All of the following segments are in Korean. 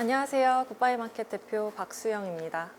안녕하세요. 굿바이 마켓 대표 박수영입니다.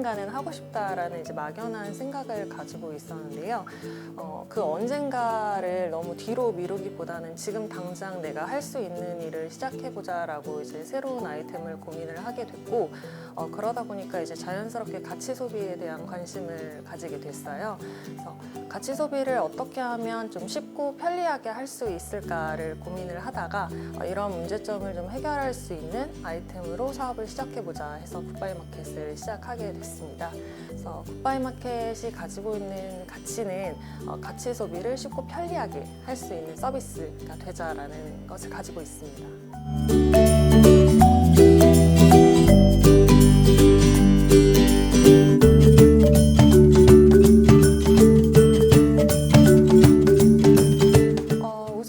언젠가는 하고 싶다라는 이제 막연한 생각을 가지고 있었는데요. 어, 그 언젠가를 너무 뒤로 미루기보다는 지금 당장 내가 할 수 있는 일을 시작해보자라고 이제 새로운 아이템을 고민을 하게 됐고 어, 그러다 보니까 이제 자연스럽게 가치 소비에 대한 관심을 가지게 됐어요. 그래서 가치 소비를 어떻게 하면 좀 쉽고 편리하게 할 수 있을까를 고민을 하다가 어, 이런 문제점을 좀 해결할 수 있는 아이템으로 사업을 시작해보자 해서 굿바이 마켓을 시작하게 됐습니다. 그래서 굿바이 마켓이 가지고 있는 가치는 어, 가치 소비를 쉽고 편리하게 할 수 있는 서비스가 되자라는 것을 가지고 있습니다. 어,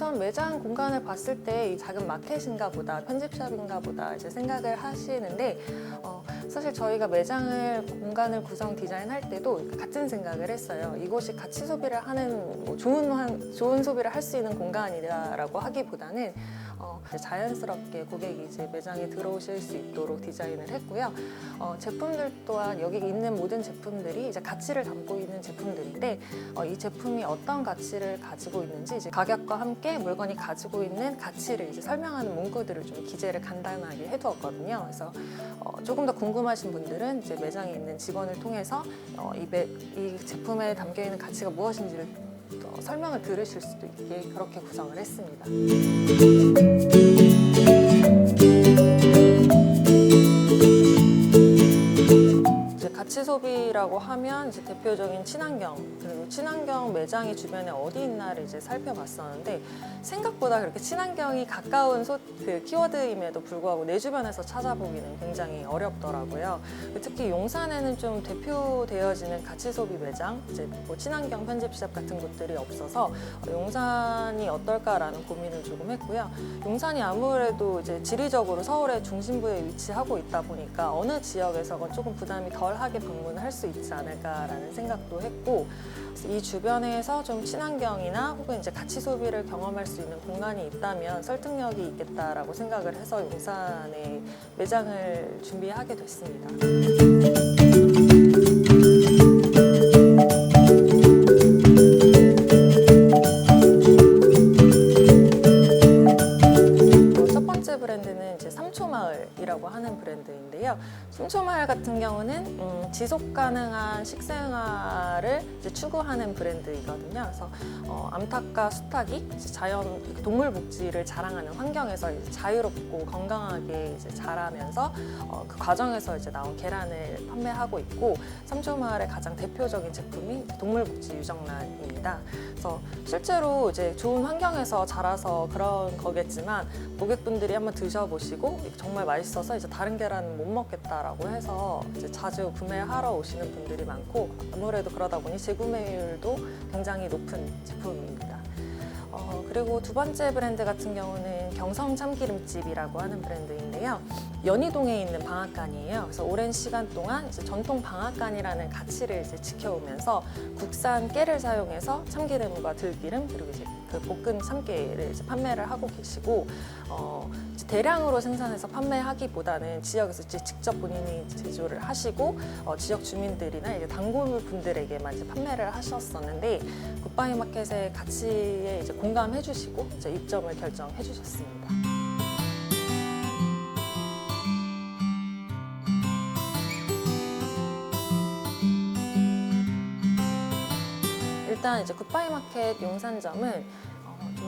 봤을 때 이 작은 마켓인가 보다, 편집샵인가 보다 이제 생각을 하시는데 어, 사실 저희가 매장을 공간을 구성 디자인할 때도 같은 생각을 했어요. 이곳이 가치 소비를 하는 뭐 좋은 환- 좋은 소비를 할 수 있는 공간이다라고 하기보다는 어, 자연스럽게 고객이 이제 매장에 들어오실 수 있도록 디자인을 했고요. 어, 제품들 또한 여기 있는 모든 제품들이 이제 가치를 담고 있는 제품들인데 어, 이 제품이 어떤 가치를 가지고 있는지 이제 가격과 함께 물건이 가지고 있는 가치를 이제 설명하는 문구들을 좀 기재를 간단하게 해두었거든요. 그래서 어, 조금 더 궁금하신 분들은 이제 매장에 있는 직원을 통해서 어, 이, 매- 이 제품에 담겨 있는 가치가 무엇인지를 어, 설명을 들으실 수도 있게 그렇게 구성을 했습니다. 가치 소비라고 하면 이제 대표적인 친환경 그리고 친환경 매장이 주변에 어디 있나를 이제 살펴봤었는데 생각보다 그렇게 친환경이 가까운 소, 그 키워드임에도 불구하고 내 주변에서 찾아보기는 굉장히 어렵더라고요. 특히 용산에는 좀 대표되어지는 가치 소비 매장, 이제 뭐 친환경 편집샵 같은 곳들이 없어서 어, 용산이 어떨까라는 고민을 조금 했고요. 용산이 아무래도 이제 지리적으로 서울의 중심부에 위치하고 있다 보니까 어느 지역에서건 조금 부담이 덜하게 방문을 할 수 있지 않을까라는 생각도 했고 이 주변에서 좀 친환경이나 혹은 이제 가치 소비를 경험할 수 있는 공간이 있다면 설득력이 있겠다라고 생각을 해서 용산에 매장을 준비하게 됐습니다. 어, 첫 번째 브랜드는 이제 삼초마을이라고 하는 브랜드인데 요. 삼초마을 같은 경우는 음, 지속 가능한 식생활을 추구하는 브랜드이거든요. 그래서 어, 암탉과 수탉이 자연 동물 복지를 자랑하는 환경에서 자유롭고 건강하게 자라면서 어, 그 과정에서 이제 나온 계란을 판매하고 있고 삼초마을의 가장 대표적인 제품이 동물 복지 유정란입니다. 그래서 실제로 이제 좋은 환경에서 자라서 그런 거겠지만 고객분들이 한번 드셔보시고 정말 맛있어서 이제 다른 계란은 못먹 겠다라고 해서 이제 자주 구매하러 오시는 분들이 많고 아무래도 그러다 보니 재구매율도 굉장히 높은 제품입니다. 어, 그리고 두 번째 브랜드 같은 경우는 경성 참기름집이라고 하는 브랜드인데요. 연희동에 있는 방앗간이에요. 그래서 오랜 시간 동안 전통 방앗간이라는 가치를 이제 지켜오면서 국산 깨를 사용해서 참기름과 들기름 그리고 이제 그 볶은 참깨를 이제 판매를 하고 계시고 어, 대량으로 생산해서 판매하기보다는 지역에서 이제 직접 본인이 제조를 하시고 어, 지역 주민들이나 이제 단골 분들에게만 이제 판매를 하셨었는데 굿바이 마켓의 가치에 이제 공감해 주시고 이제 입점을 결정해 주셨습니다. 일단 이제 굿바이 마켓 용산점은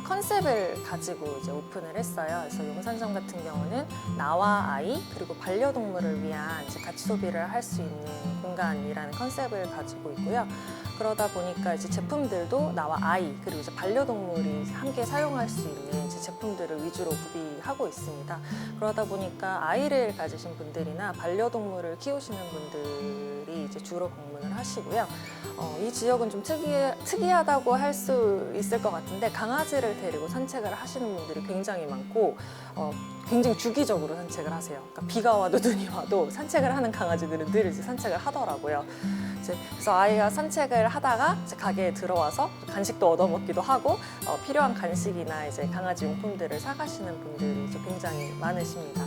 컨셉을 가지고 이제 오픈을 했어요. 그래서 용산점 같은 경우는 나와 아이 그리고 반려동물을 위한 이제 가치 소비를 할 수 있는 공간이라는 컨셉을 가지고 있고요. 그러다 보니까 이제 제품들도 나와 아이 그리고 이제 반려동물이 함께 사용할 수 있는 이제 제품들을 위주로 구비하고 있습니다. 그러다 보니까 아이를 가지신 분들이나 반려동물을 키우시는 분들이 분들이 이제 주로 방문을 하시고요. 어, 이 지역은 좀 특이, 특이하다고 할 수 있을 것 같은데 강아지를 데리고 산책을 하시는 분들이 굉장히 많고 어, 굉장히 주기적으로 산책을 하세요. 그러니까 비가 와도 눈이 와도 산책을 하는 강아지들은 늘 이제 산책을 하더라고요. 이제 그래서 아이가 산책을 하다가 이제 가게에 들어와서 간식도 얻어먹기도 하고 어, 필요한 간식이나 이제 강아지 용품들을 사가시는 분들이 굉장히 많으십니다.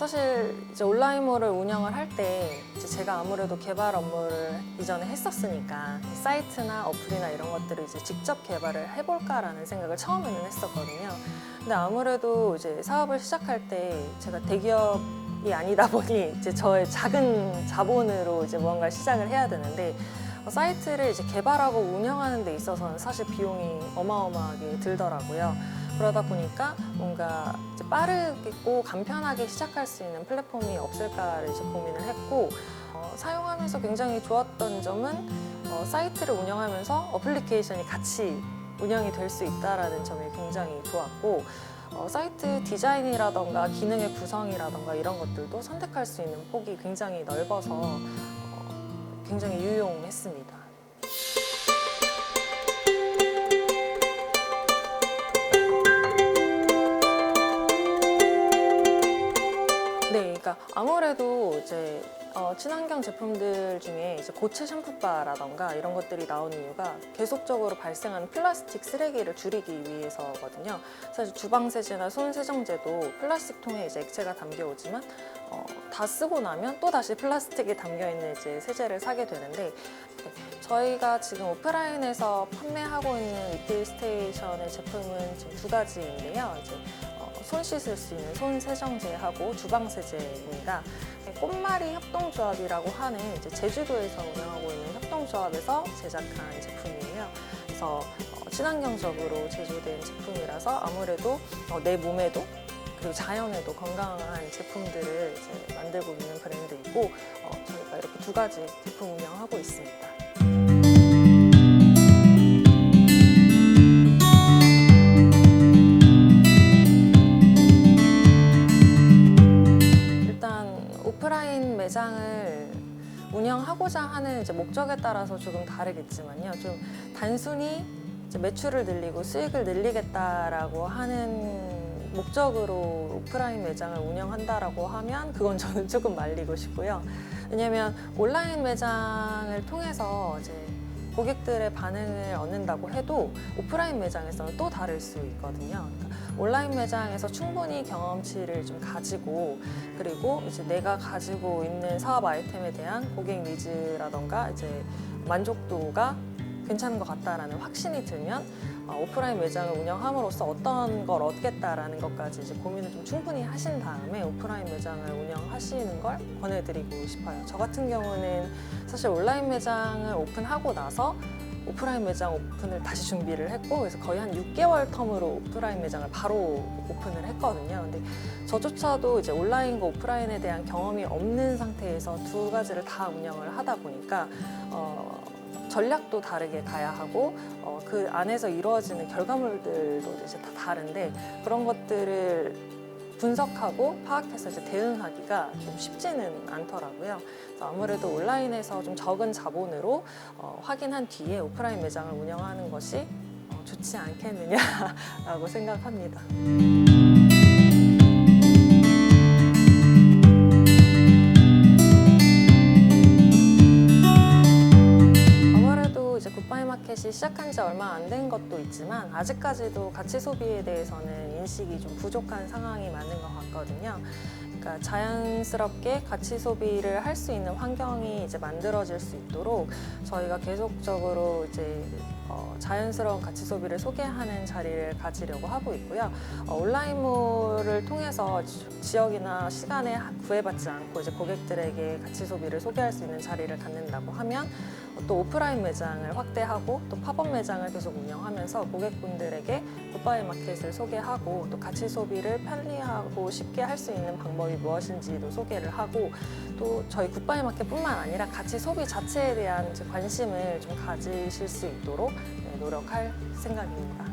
사실 이제 온라인몰을 운영을 할 때 제가 아무래도 개발 업무를 이전에 했었으니까 사이트나 어플이나 이런 것들을 이제 직접 개발을 해볼까라는 생각을 처음에는 했었거든요. 근데 아무래도 이제 사업을 시작할 때 제가 대기업이 아니다 보니 이제 저의 작은 자본으로 이제 무언가를 시작을 해야 되는데 어, 사이트를 이제 개발하고 운영하는 데 있어서는 사실 비용이 어마어마하게 들더라고요. 그러다 보니까 뭔가 빠르고 간편하게 시작할 수 있는 플랫폼이 없을까를 이제 고민을 했고 어, 사용하면서 굉장히 좋았던 점은 어, 사이트를 운영하면서 어플리케이션이 같이 운영이 될 수 있다라는 점이 굉장히 좋았고 어, 사이트 디자인이라던가 기능의 구성이라던가 이런 것들도 선택할 수 있는 폭이 굉장히 넓어서 어, 굉장히 유용했습니다. 그러니까 아무래도 이제 어, 친환경 제품들 중에 이제 고체 샴푸바라던가 이런 것들이 나온 이유가 계속적으로 발생하는 플라스틱 쓰레기를 줄이기 위해서거든요. 사실 주방 세제나 손 세정제도 플라스틱 통에 이제 액체가 담겨 오지만 어, 다 쓰고 나면 또 다시 플라스틱이 담겨 있는 이제 세제를 사게 되는데 네, 저희가 지금 오프라인에서 판매하고 있는 리필 스테이션의 제품은 지금 두 가지인데요. 이제 어, 손 씻을 수 있는 손 세정제하고 주방 세제입니다. 꽃말이 협동조합이라고 하는 이제 제주도에서 운영하고 있는 협동조합에서 제작한 제품이에요. 그래서 어, 친환경적으로 제조된 제품이라서 아무래도 어, 내 몸에도 그리고 자연에도 건강한 제품들을 이제 만들고 있는 브랜드이고 어, 저희가 이렇게 두 가지 제품 운영하고 있습니다. 일단 오프라인 매장을 운영하고자 하는 이제 목적에 따라서 조금 다르겠지만요. 좀 단순히 이제 매출을 늘리고 수익을 늘리겠다라고 하는 목적으로 오프라인 매장을 운영한다라고 하면 그건 저는 조금 말리고 싶고요. 왜냐하면 온라인 매장을 통해서 이제 고객들의 반응을 얻는다고 해도 오프라인 매장에서는 또 다를 수 있거든요. 그러니까 온라인 매장에서 충분히 경험치를 좀 가지고 그리고 이제 내가 가지고 있는 사업 아이템에 대한 고객 니즈라던가 이제 만족도가 괜찮은 것 같다라는 확신이 들면 어, 오프라인 매장을 운영함으로써 어떤 걸 얻겠다라는 것까지 이제 고민을 좀 충분히 하신 다음에 오프라인 매장을 운영하시는 걸 권해드리고 싶어요. 저 같은 경우는 사실 온라인 매장을 오픈하고 나서 오프라인 매장 오픈을 다시 준비를 했고 그래서 거의 한 6개월 텀으로 오프라인 매장을 바로 오픈을 했거든요. 근데 저조차도 이제 온라인과 오프라인에 대한 경험이 없는 상태에서 두 가지를 다 운영을 하다 보니까 어, 전략도 다르게 가야 하고 어, 그 안에서 이루어지는 결과물들도 이제 다 다른데 그런 것들을 분석하고 파악해서 이제 대응하기가 좀 쉽지는 않더라고요. 그래서 아무래도 온라인에서 좀 적은 자본으로 어, 확인한 뒤에 오프라인 매장을 운영하는 것이 어, 좋지 않겠느냐라고 생각합니다. 시작한 지 얼마 안 된 것도 있지만 아직까지도 가치 소비에 대해서는 인식이 좀 부족한 상황이 많은 것 같거든요. 그러니까 자연스럽게 가치 소비를 할 수 있는 환경이 이제 만들어질 수 있도록 저희가 계속적으로 이제 어, 자연스러운 가치 소비를 소개하는 자리를 가지려고 하고 있고요. 어, 온라인몰을 통해서 지- 지역이나 시간에 구애받지 않고 이제 고객들에게 가치 소비를 소개할 수 있는 자리를 갖는다고 하면 어, 또 오프라인 매장을 확대하고 또 팝업 매장을 계속 운영하면서 고객분들에게 굿바이 마켓을 소개하고 또 가치 소비를 편리하고 쉽게 할 수 있는 방법이 무엇인지도 소개를 하고 또 저희 굿바이 마켓뿐만 아니라 가치 소비 자체에 대한 관심을 좀 가지실 수 있도록 네, 노력할 생각입니다.